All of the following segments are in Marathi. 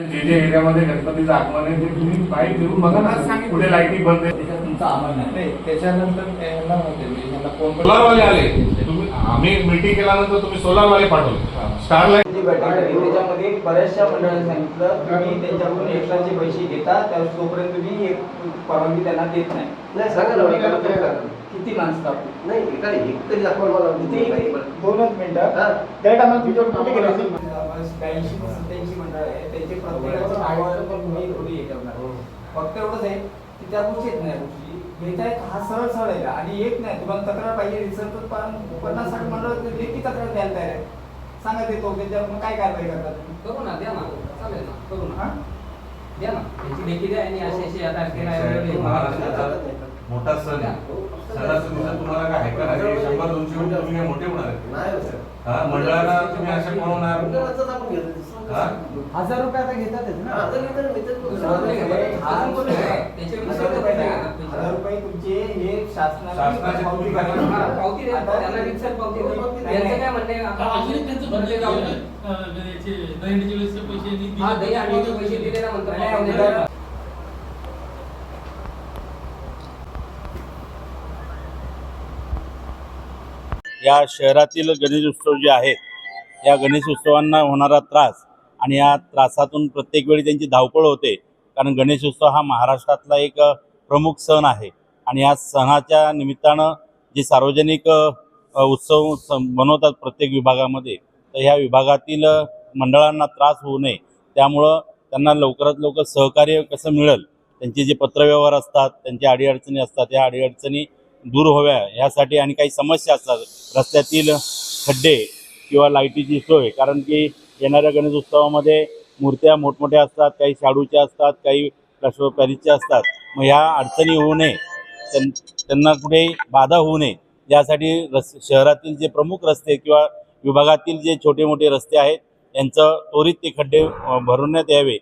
जे जे एरियामध्ये गणपतीचं आगमन आहे ते तुम्ही बाईक घेऊन बघा ना. पुढे लाईटी बंद आहे तुमचा आभार नाही त्याच्यानंतर त्यांना म्हणते मी त्यांना फोन करून- सोलारवाले आले. तुम्ही आम्ही मीटिंग केल्यानंतर तुम्ही सोलारवाले पाठवले. स्टारलाईट जी बैठक झाली त्याच्यामध्ये बऱ्याचशा मंडळांनी सांगितलं तुम्ही त्यांच्याकडून एक्स्ट्राचे पैसे घेता त्या तोपर्यंत तुम्ही एक परवानगी त्यांना देत नाही. नाही सांगा ना किती माणसं आपण नाही एका एक तरी दाखवा मला किती? दोनच मिनिटं. हा. त्या टायमाला तुझ्यावर कुठे गेले ब्याऐंशी सत्याऐंशी मंडळ आहे. त्यांचे प्रत्येकाचे नावं पण तुम्ही थोडी हे. करणार फक्त एवढंच आहे की त्या गोष्टी येत नाही गोष्टी. घेतायत हा सरळ सरळ आहे आणि एक नाही. तुम्हाला तक्रार पाहिजे रिसर्च पण पन्नास साठ मंडळ लेखी तक्रार द्यायला तयार आहे सांगा ते तो त्याच्यावर मग काय कारवाई करतात? करू ना द्या ना. चालेल ना. करू ना. हा? द्या ना. त्याची लेखी द्या आणि अशी अशी आता मोठा सण आहे दिवसात तुम्हाला काय ऐका नाही शंभर दोनशे रुपये तुम्ही मोठे होणार आहेत हो सर. हा मंडळाला तुम्ही असे. हा? हजार रुपये आता घेतातच हा, आता घेतो ना. हजार रुपये तुमचे हे शासनाचे पावती तुम्ही करायची. पावती द्या आता- त्यांना रितसर पावती द्या. नाही. काय म्हणणं आहे आता अजून एक त्यांचं म्हणणं आहे जाऊ की, दे. अं, याचे दहीहंडीचे वेळेसचे पैसे. हा दही पैसे दिले ना म्हणतात नाही, या शहरातील गणेश उत्सव जे आहेत या गणेश उत्सवांना होणारा त्रास आणि या त्रासातून प्रत्येक वेळी त्यांची धावपळ होते कारण गणेश उत्सव हा महाराष्ट्रातला एक प्रमुख सण आहे. आणि या सणाच्या निमित्तानं जे सार्वजनिक उत्सव स- बनवतात प्रत्येक विभागामध्ये तर ह्या विभागातील मंडळांना त्रास होऊ नये. त्यामुळं त्यांना लवकरात लवकर सहकार्य कसं मिळेल त्यांचे जे पत्रव्यवहार असतात त्यांच्या अडीअडचणी असतात या अडीअडचणी दूर व्हाव्या यासाठी आणि काही समस्या असतात. रस्त्यातील खड्डे किंवा लाईटीची सोय कारण की येणाऱ्या गणेश उत्सवामध्ये मूर्त्या मोठमोठ्या असतात काही शाडूच्या असतात काही कशो पॅरिसच्या असतात. मग ह्या अडचणी होऊ नये. त्यां- त्यांना कुठे बाधा होऊ नये. यासाठी रस् शहरातील जे प्रमुख रस्ते किंवा विभागातील जे छोटे मोठे रस्ते आहेत त्यांचं त्वरित ते खड्डे भरवण्यात यावे.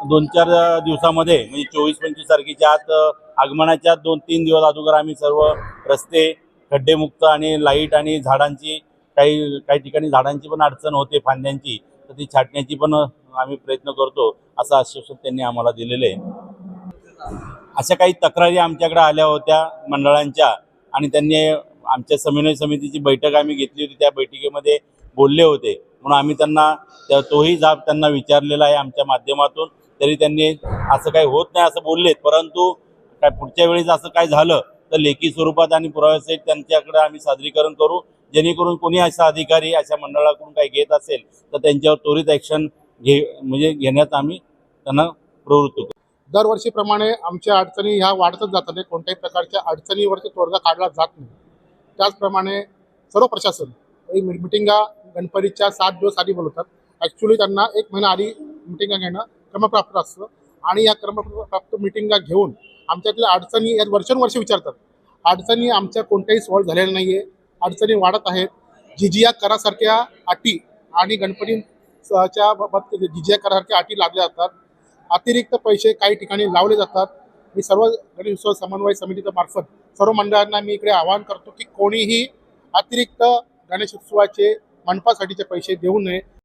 दोन चार दिवसामध्ये म्हणजे चोवीस पंचवीस तारखेच्या आत आगमनाच्या दोन तीन दिवस अगोदर आम्ही सर्व रस्ते खड्डेमुक्त आणि लाइट आणि झाडांची काही काही ठिकाणी झाडांची पण अडचण होते फांद्यांची तर ती छाटण्याची पण आम्ही प्रयत्न करतो असं आश्वासन त्यांनी आम्हाला दिलेलं आहे. अशा काही तक्रारी आमच्याकडे आल्या होत्या मंडळांच्या आणि त्यांनी आमच्या समन्वय समितीची बैठक आम्ही घेतली होती त्या बैठकीमध्ये बोलले होते. म्हणून आम्ही त्यांना त्या- तोही जाब त्यांना विचारलेला आहे आमच्या माध्यमातून. तरी त्यांनी असं काही होत नाही असं बोललेत. परंतु काय पुढच्या वेळेस असं काय झालं तर लेखी स्वरूपात आणि पुराव्यासहित त्यांच्याकडे आम्ही सादरीकरण करू. जेणेकरून कोणी असा अधिकारी अशा मंडळाकडून काही घेत असेल तर त्यांच्यावर त्वरित ॲक्शन घे म्हणजे घेण्यात आम्ही त्यांना प्रवृत्त करू. दरवर्षीप्रमाणे आमच्या अडचणी ह्या वाढतच जातात आहे कोणत्याही प्रकारच्या अडचणीवरती तोडगा काढला जात नाही. त्याचप्रमाणे सर्व प्रशासन मिटिंगा गणपतीच्या सात दिवस आधी बोलवतात. ॲक्च्युली त्यांना एक महिना आधी मिटिंगा घेणं क्रमप्राप्त असतं. आणि या क्रमप्राप्त मिटिंगा घेऊन आमच्यातल्या अडचणी या वर्षानुवर्ष विचारतात. अडचणी आमच्या कोणत्याही सॉल्व्ह झालेल्या नाही आहे अडचणी वाढत आहेत. जिजिया करासारख्या अटी आणि गणपतीच्या बाबत जिजिया करासारख्या अटी लागल्या जातात. अतिरिक्त पैसे काही ठिकाणी लावले जातात. मी सर्व गणेश उत्सव समन्वय समितीच्या मार्फत सर्व मंडळांना मी इकडे आवाहन करतो की कोणीही अतिरिक्त गणेश उत्सवाचे मंडपासाठीचे पैसे देऊ नये.